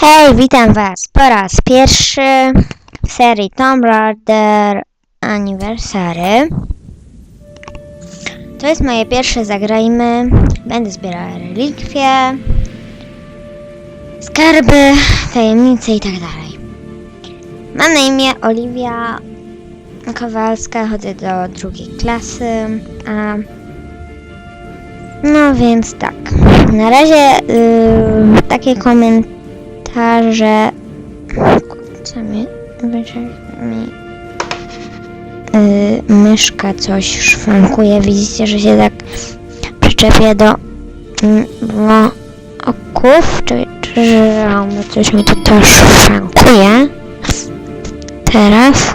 Hej, witam was po raz pierwszy w serii Tomb Raider Anniversary. To jest moje pierwsze zagrajmy. Będę zbierała relikwie, skarby, tajemnice i tak dalej. Mam na imię Oliwia Kowalska, chodzę do drugiej klasy, a no więc tak. Na razie yy, takie komentarze. Co mi. mi yy, myszka coś szwankuje. Widzicie, że się tak przyczepia do mm, oków. Czy, czy że ono coś mi tu też szwankuje. Teraz.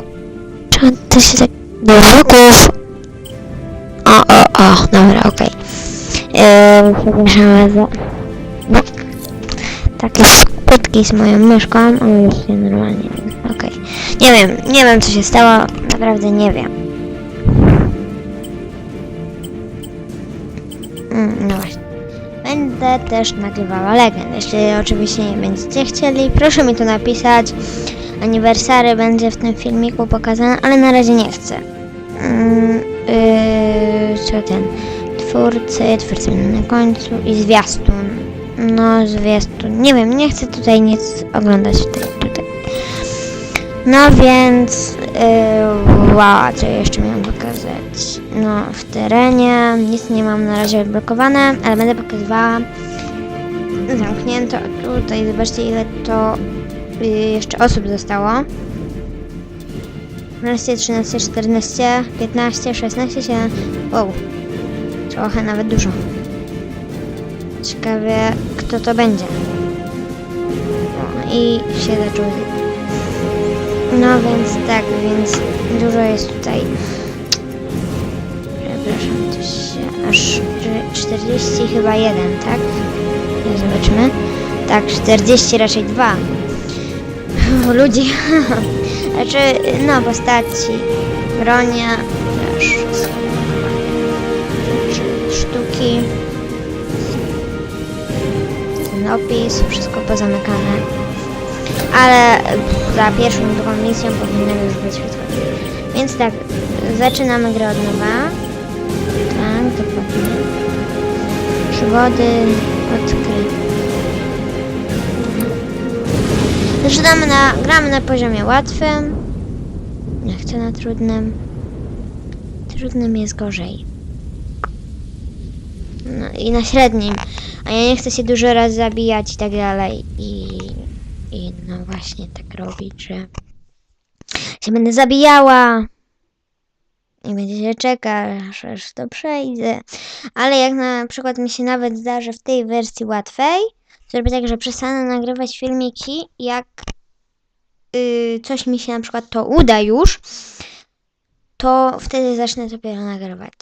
Czy on to się tak do oków. O, o, o, dobra, okej. Yy, przepraszam bardzo. No, takie skutki z moją myszką, ale już się normalnie. Okej. Nie wiem, nie wiem co się stało, naprawdę nie wiem. Mm, no właśnie. Będę też nagrywała legend. Jeśli oczywiście nie będziecie chcieli, proszę mi to napisać. Aniversary będzie w tym filmiku pokazane, ale na razie nie chcę. Mm, yy, co ten? twórcy, twórcy na końcu i zwiastun. No, zwiastun. Nie wiem, nie chcę tutaj nic oglądać tutaj. tutaj. No więc, yy, wow, co jeszcze miałam pokazać? No, w terenie nic nie mam na razie odblokowane, ale będę pokazywała zamknięto. Tutaj zobaczcie ile to yy, jeszcze osób zostało. 12, 13, 14, 15, 16, 17. Wow, Trochę nawet dużo. Ciekawie, kto to będzie. No i się zaczął. No więc tak, więc dużo jest tutaj. Przepraszam, to się aż 40 chyba jeden, tak? Zobaczymy. Tak, 40 raczej dwa. Ludzi. Znaczy, no, postaci. Bronia. Opis, wszystko pozamykane. Ale za pierwszą drugą misją powinny już być wytworzone. Więc tak, zaczynamy grę od nowa. Tak, dokładnie. Przygody odkryte. Zaczynamy na, gramy na poziomie łatwym. Nie chcę na trudnym. Trudnym jest gorzej. No, i na średnim. A ja nie chcę się dużo raz zabijać i tak dalej. I, I no właśnie tak robić, że się będę zabijała. I będzie się czekać, aż to przejdzie. Ale jak na przykład mi się nawet zdarzy w tej wersji łatwej, zrobię tak, że przestanę nagrywać filmiki, jak yy, coś mi się na przykład to uda już, to wtedy zacznę dopiero nagrywać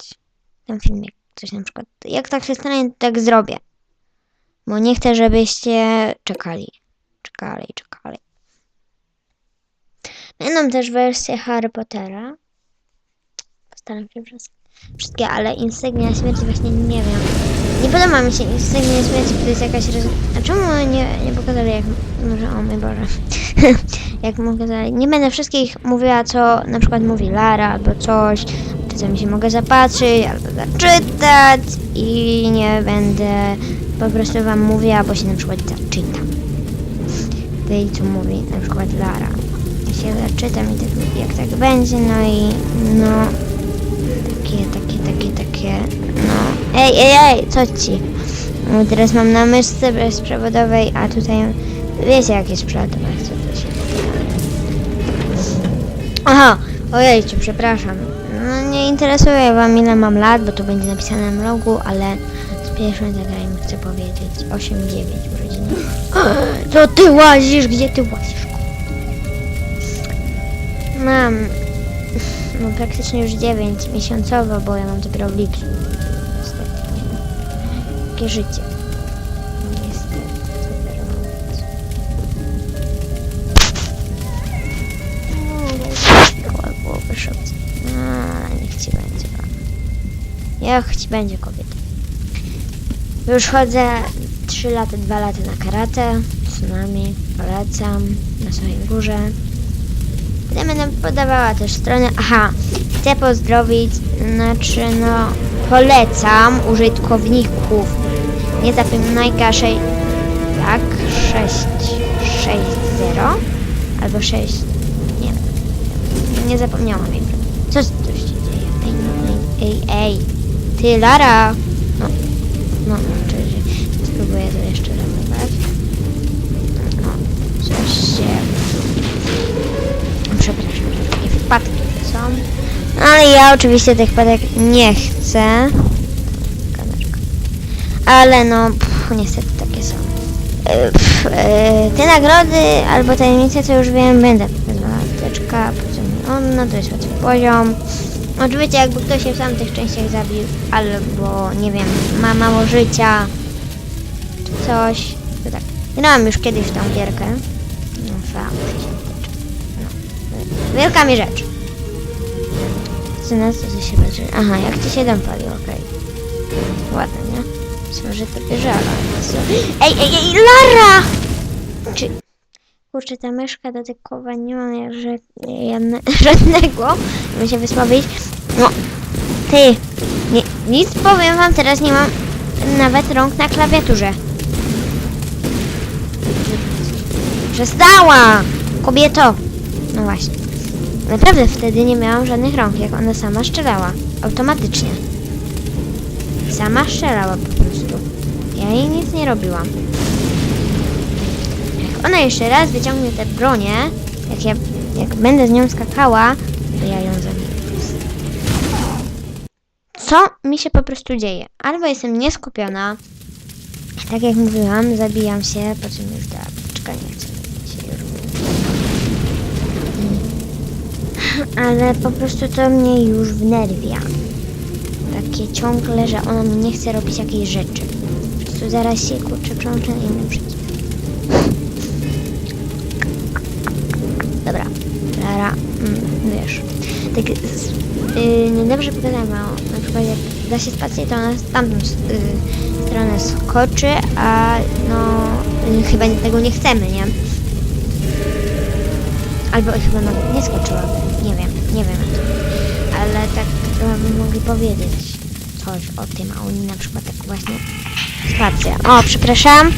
ten filmik coś na przykład. Jak tak się stanie, to tak zrobię. Bo nie chcę, żebyście czekali. Czekali, czekali. Będą też wersje Harry Pottera. Postaram się wszystkie, ale Insygnia Śmierci właśnie nie wiem. Nie podoba mi się Insygnia Śmierci, to jest jakaś... Roz... A czemu nie, nie pokazali jak... Może, o mój Boże. jak pokazali... Nie będę wszystkich mówiła, co na przykład mówi Lara albo coś, czasami się mogę zapatrzeć albo zaczytać i nie będę po prostu wam mówiła, bo się na przykład zaczytam. Tej, co mówi na przykład Lara. Ja się zaczytam i tak, jak tak będzie, no i no takie, takie, takie, takie, no. Ej, ej, ej, co ci? No, teraz mam na myszce bezprzewodowej, a tutaj wiecie jak jest przeładować, co to się Aha, ojejciu, przepraszam. No nie interesuje wam ile mam lat, bo to będzie napisane na logu, ale z pierwszym zagrajmy chcę powiedzieć 8-9 urodziny. Co ty łazisz? Gdzie ty łazisz? Mam no praktycznie już 9 miesiącowo, bo ja mam dopiero w lipcu. Takie życie. Niech ci będzie kobieta. Już chodzę 3 lata, 2 lata na karate. tsunami. Polecam na swojej górze. Potem będę podawała też stronę. Aha, chcę pozdrowić, znaczy no polecam użytkowników. Nie zapominajka 6 jak 660 albo 6 nie. Nie zapomniałam jej. Co tu się dzieje? Ej, ej, ej, ej. Ty Lara! No, no, oczywiście. Spróbuję to jeszcze zachować. No, coś się... Przepraszam, takie wpadki są. No, ale ja oczywiście tych wpadek nie chcę. Ale no, pff, niestety takie są. E, pff, e, te nagrody albo tajemnice, co już wiem, będę pokazywała. Apteczka, potem ona, to jest łatwy poziom. Oczywiście jakby ktoś się w samych częściach zabił, albo nie wiem, ma mało życia, coś, to tak. Grałam już kiedyś w tą gierkę. No, fakt. No. Wielka mi rzecz. Co na co się patrzy? Aha, jak ci się dom pali, okej. Ładnie, nie? Może to bierze, ale... Ej, ej, ej, Lara! Czy... Kurczę, ta myszka dotykowa nie że, jedne, żadnego, żeby się wysławić. No, ty, nie, nic powiem wam, teraz nie mam nawet rąk na klawiaturze. Przestała! Kobieto! No właśnie. Naprawdę wtedy nie miałam żadnych rąk, jak ona sama strzelała. Automatycznie. Sama strzelała po prostu. Ja jej nic nie robiłam. Ona jeszcze raz wyciągnie tę bronię, jak ja, jak będę z nią skakała, to ja ją zabiję. Co mi się po prostu dzieje? Albo jestem nieskupiona, tak jak mówiłam, zabijam się, po czym już ta apteczka nie chce się. Mm. Ale po prostu to mnie już wnerwia. Takie ciągle, że ona mi nie chce robić jakiejś rzeczy. Po prostu zaraz się kurczę przełączę na inny przycisk. Tak yy, niedobrze pokazałam, na przykład jak da się spację, to ona w tamtą s- y, stronę skoczy, a no y, chyba tego nie chcemy, nie? Albo chyba nawet nie skoczyła, nie wiem, nie wiem, ale tak by mogli powiedzieć coś o tym, a oni na przykład tak właśnie spacja. O, przepraszam,